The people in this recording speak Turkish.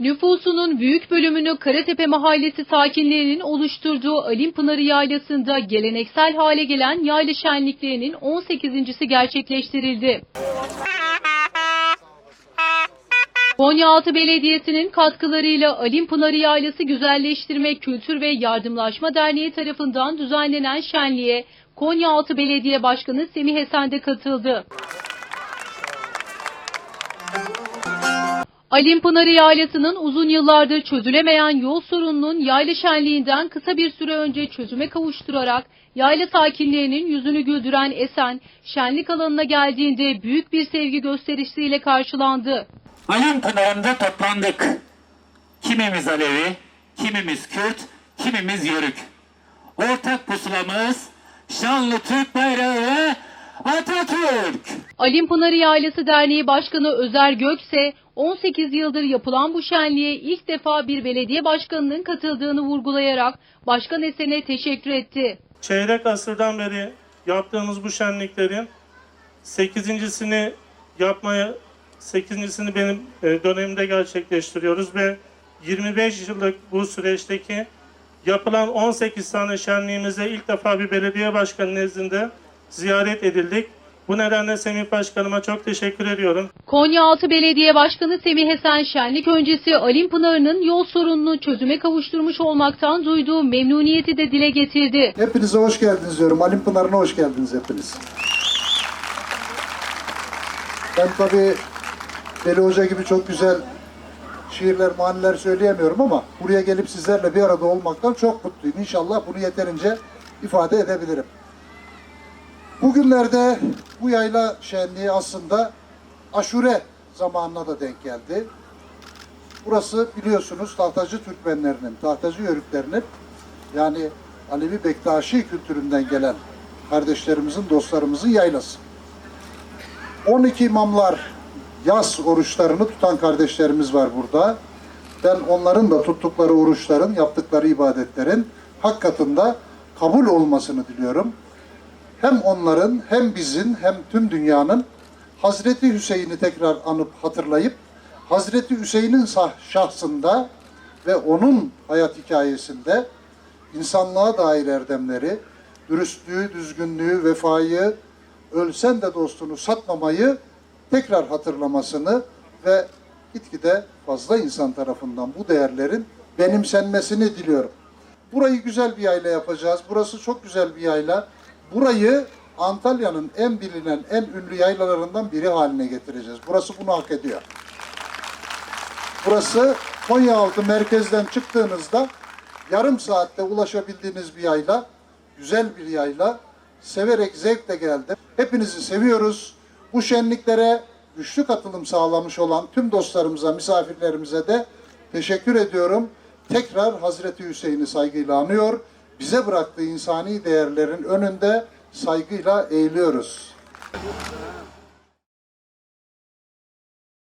Nüfusunun büyük bölümünü Karatepe Mahallesi sakinlerinin oluşturduğu Alim Pınarı Yaylası'nda geleneksel hale gelen yayla şenliklerinin 18.si gerçekleştirildi. Konyaaltı Belediyesi'nin katkılarıyla Alim Pınarı Yaylası Güzelleştirme Kültür ve Yardımlaşma Derneği tarafından düzenlenen şenliğe Konyaaltı Belediye Başkanı Semih Esen de katıldı. Alim Pınarı Yaylası'nın uzun yıllardır çözülemeyen yol sorununun yayla şenliğinden kısa bir süre önce çözüme kavuşturarak yayla sakinlerinin yüzünü güldüren Esen, şenlik alanına geldiğinde büyük bir sevgi gösterisiyle karşılandı. Alim Pınarı'nda toplandık. Kimimiz Alevi, kimimiz Kürt, kimimiz Yörük. Ortak pusulamız şanlı Türk bayrağı ve Atatürk. Alim Pınarı Yaylası Derneği Başkanı Özer Gökse, 18 yıldır yapılan bu şenliğe ilk defa bir belediye başkanının katıldığını vurgulayarak Başkan Esen'e teşekkür etti. Çeyrek asırdan beri yaptığımız bu şenliklerin 8.sini yapmaya 8.sini benim e, dönemimde gerçekleştiriyoruz ve 25 yıllık bu süreçteki yapılan 18 tane şenliğimize ilk defa bir belediye başkanı nezdinde ziyaret edildik. Bu nedenle Semih Başkanıma çok teşekkür ediyorum. Konyaaltı Belediye Başkanı Semih Esen şenlik öncesi Alim Pınarı'nın yol sorununu çözüme kavuşturmuş olmaktan duyduğu memnuniyeti de dile getirdi. Hepinize hoş geldiniz diyorum. Alim Pınarı'na hoş geldiniz hepiniz. Ben tabii Deli Hoca gibi çok güzel şiirler, maniler söyleyemiyorum ama buraya gelip sizlerle bir arada olmaktan çok mutluyum. İnşallah bunu yeterince ifade edebilirim. Bugünlerde bu yayla şenliği aslında aşure zamanına da denk geldi. Burası biliyorsunuz Tahtacı Türkmenlerinin, Tahtacı Yörüklerinin yani Alevi Bektaşi kültüründen gelen kardeşlerimizin, dostlarımızın yaylası. 12 imamlar yaz oruçlarını tutan kardeşlerimiz var burada. Ben onların da tuttukları oruçların, yaptıkları ibadetlerin hak katında kabul olmasını diliyorum. Hem onların hem bizim hem tüm dünyanın Hazreti Hüseyin'i tekrar anıp hatırlayıp Hazreti Hüseyin'in şahsında ve onun hayat hikayesinde insanlığa dair erdemleri, dürüstlüğü, düzgünlüğü, vefayı, ölsen de dostunu satmamayı tekrar hatırlamasını ve gitgide fazla insan tarafından bu değerlerin benimsenmesini diliyorum. Burayı güzel bir yayla yapacağız. Burası çok güzel bir yayla. Burayı Antalya'nın en bilinen, en ünlü yaylalarından biri haline getireceğiz. Burası bunu hak ediyor. Burası Konyaaltı merkezden çıktığınızda yarım saatte ulaşabildiğiniz bir yayla. Güzel bir yayla. Severek, zevkle geldim. Hepinizi seviyoruz. Bu şenliklere güçlü katılım sağlamış olan tüm dostlarımıza, misafirlerimize de teşekkür ediyorum. Tekrar Hazreti Hüseyin'i saygıyla anıyor. Bize bıraktığı insani değerlerin önünde saygıyla eğiliyoruz.